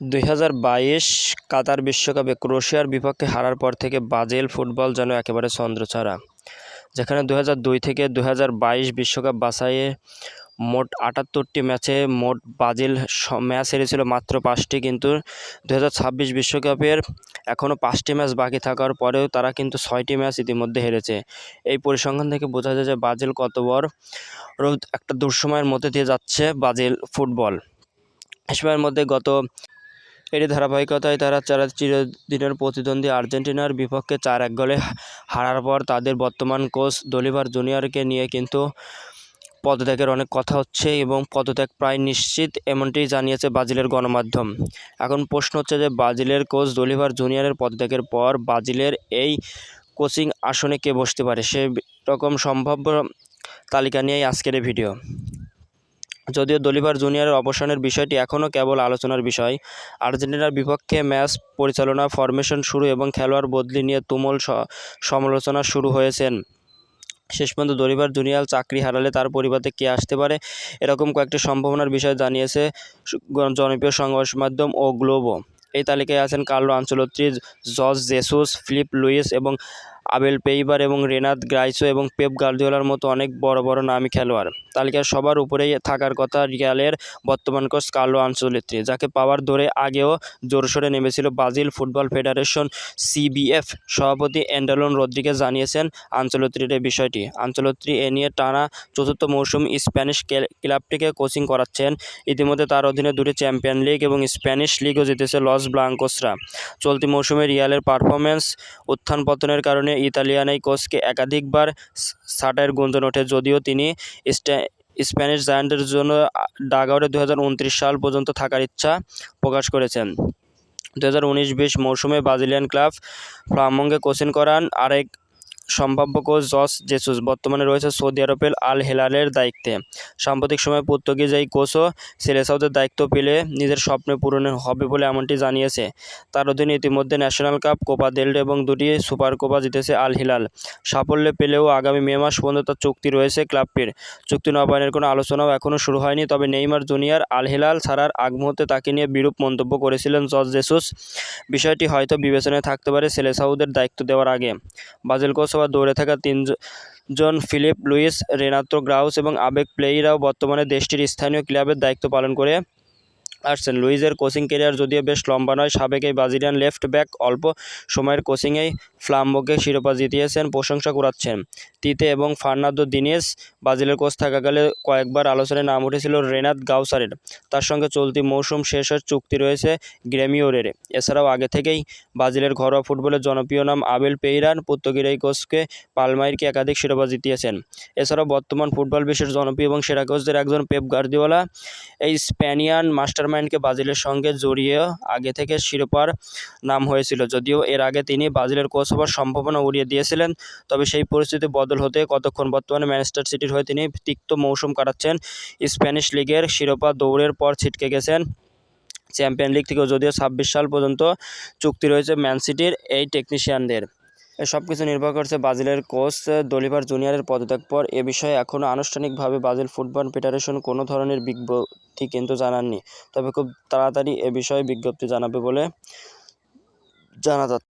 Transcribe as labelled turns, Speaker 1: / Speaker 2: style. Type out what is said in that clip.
Speaker 1: দুই হাজার বাইশ কাতার বিশ্বকাপে ক্রোশিয়ার বিপক্ষে হারার পর থেকে ব্রাজিল ফুটবল যেন একেবারে ছন্দ্রছাড়া যেখানে দু হাজার দুই থেকে দু বিশ্বকাপ বাছাইয়ে মোট আটাত্তরটি ম্যাচে মোট ব্রাজিল স- ম্যাচ হেরেছিল মাত্র পাঁচটি, কিন্তু দু বিশ্বকাপের এখনও পাঁচটি ম্যাচ বাকি থাকার পরেও তারা কিন্তু ছয়টি ম্যাচ ইতিমধ্যে হেরেছে। এই পরিসংখ্যান থেকে বোঝা যায় যে ব্রাজিল কত বড় একটা দুঃসময়ের মধ্যে দিয়ে যাচ্ছে ব্রাজিল ফুটবল। সময়ের মধ্যে গত এরই ধারাবাহিকতায় তারা যারা চিরদিনের প্রতিদ্বন্দ্বী আর্জেন্টিনার বিপক্ষে চার এক গোলে হারার পর তাদের বর্তমান কোচ দলিভার জুনিয়রকে নিয়ে কিন্তু পদত্যাগের অনেক কথা হচ্ছে এবং পদত্যাগ প্রায় নিশ্চিত এমনটি জানিয়েছে ব্রাজিলের গণমাধ্যম। এখন প্রশ্ন হচ্ছে যে ব্রাজিলের কোচ দলিভার জুনিয়রের পদত্যাগের পর ব্রাজিলের এই কোচিং আসনে কে বসতে পারে? সে রকম সম্ভাব্য তালিকা নিয়েই আজকের এই ভিডিও। যদিও দলিভার জুনিয়রের অবসানের বিষয়টি এখনও কেবল আলোচনার বিষয়। আর্জেন্টিনার বিপক্ষে ম্যাচ পরিচালনা, ফরমেশন শুরু এবং খেলোয়াড় বদলি নিয়ে তুমুল সমালোচনা শুরু হয়েছেন। শেষ পর্যন্ত দলিভার জুনিয়র চাকরি হারালে তার পরিবর্তে কে আসতে পারে এরকম কয়েকটি সম্ভাবনার বিষয় জানিয়েছে জনপ্রিয় সংবাদ মাধ্যম ও গ্লোবো। এই তালিকায় আছেন Carlo Ancelotti Jorge Jesus, Filipe Luis এবং আবেল পেইবার এবং রেনাত গ্রাইসো এবং পেপ গার্দিওলার মতো অনেক বড় বড় নামী খেলোয়াড়। তালিকার সবার উপরেই থাকার কথা রিয়ালের বর্তমান কোচ কার্লো আঞ্চলিত্রি যাকে পাওয়ার ধরে আগেও জোরসোরে নেমেছিল ব্রাজিল ফুটবল ফেডারেশন সিবিএফ। সভাপতি অ্যান্ডালন রদ্রিগেজ জানিয়েছেন আঞ্চলত্রির বিষয়টি। আঞ্চলত্রি এ নিয়ে টানা চতুর্থ মৌসুম স্প্যানিশ ক্লাবটিকে কোচিং করাচ্ছেন। ইতিমধ্যে তার অধীনে দুটি চ্যাম্পিয়ন লিগ এবং স্প্যানিশ লিগও জিতেছে লস ব্লাঙ্কোসরা। চলতি মৌসুমে রিয়ালের পারফরমেন্স উত্থান পতনের কারণে ইতালিয়ান এই কোচকে একাধিকবার সাটায়ের গুঞ্জন ওঠে। যদিও তিনি স্প্যানিশ জায়ান্টের জন্য ডাগাউটে দু সাল পর্যন্ত থাকার ইচ্ছা প্রকাশ করেছেন। দু হাজার উনিশ বিশ মৌসুমে ব্রাজিলিয়ান ক্লাব ফ্লামঙ্গে কোচিং করান। আরেক সম্ভাব্য কোচ জস জেসুস বর্তমানে রয়েছে সৌদি আরবের আল হেলালের দায়িত্বে। সাম্প্রতিক সময়ে পর্তুগিজ এই কোচও সেলেসাউদের দায়িত্ব পেলে নিজের স্বপ্ন পূরণ হবে বলে এমনটি জানিয়েছে। তার অধীনে ইতিমধ্যে ন্যাশনাল কাপ, কোপা দেল রে এবং দুটি সুপার কোপা জিতেছে আল হিলাল। সাফল্যে পেলেও আগামী মে মাস পর্যন্ত তার চুক্তি রয়েছে ক্লাবটির। চুক্তি নবায়নের কোনো আলোচনাও এখনও শুরু হয়নি, তবে নেইমার জুনিয়র আল হিলাল ছাড়ার আগ মুহূর্তে তাকে নিয়ে বিরূপ মন্তব্য করেছিলেন জর্জ জেসুস। বিষয়টি হয়তো বিবেচনায় থাকতে পারে সেলেসাউদের দায়িত্ব দেওয়ার আগে। ব্রাজিল কোচ হওয়ার দৌড়ে থাকা তিনজন ফিলিপ, লুইস, রেনাতো গ্রাউস এবং আবেগ প্লেয়িরাও বর্তমানে দেশটির স্থানীয় ক্লাবের দায়িত্ব পালন করে আসছেন। লুইজের কোচিং কেরিয়ার যদিও বেশ লম্বা নয়, সাবেক এই ব্রাজিলিয়ান লেফট ব্যাক অল্প সময়ের কোচিংয়েই ফ্লাম্বোকে শিরোপা জিতিয়েছেন, প্রশংসা কুড়াচ্ছেন। তিতে এবং ফার্নান্দো দিনেস ব্রাজিলের কোচ থাকাকালে কয়েকবার আলোচনায় নাম উঠেছিল রেনাত গাউসারের। তার সঙ্গে চলতি মৌসুম শেষের চুক্তি রয়েছে গ্রেমিওরের। এছাড়াও আগে থেকেই ব্রাজিলের ঘরোয়া ফুটবলের জনপ্রিয় নাম আবেল পেইরান পর্তুগিজ এই কোচকে পালমাইরকে একাধিক শিরোপা জিতিয়েছেন। এছাড়াও বর্তমান ফুটবল বিশ্বের জনপ্রিয় এবং সেরা কোচদের একজন পেপ গার্দিওলা, এই স্প্যানিয়ান মাস্টারমাইন্ডকে ব্রাজিলের সঙ্গে জড়িয়ে আগে থেকে শিরোপার নাম হয়েছিল, যদিও এর আগে তিনি ব্রাজিলের কোচ হওয়ার সম্ভাবনা উড়িয়ে দিয়েছিলেন। তবে সেই পরিস্থিতি বদল হতে কতক্ষণ বর্তমানে ম্যানচেস্টার সিটির হয়ে তিনি তিক্ত মৌসুম কাটাচ্ছেন। স্প্যানিশ লিগের শিরোপা দৌড়ের পর ছিটকে গেছেন চ্যাম্পিয়ন লিগ থেকেও যদিও ছাব্বিশ সাল পর্যন্ত চুক্তি রয়েছে ম্যান সিটির এই টেকনিশিয়ানদের। সব কিছু নির্ভর করছে ব্রাজিলের কোচ দলিভার জুনিয়রের পদত্যাগ পর। এ বিষয়ে এখনও আনুষ্ঠানিকভাবে ব্রাজিল ফুটবল ফেডারেশন কোনো ধরনের বিজ্ঞপ্তি কিন্তু জানাননি। তবে খুব তাড়াতাড়ি এ বিষয়ে বিজ্ঞপ্তি জানাবে বলে জানা যাচ্ছে।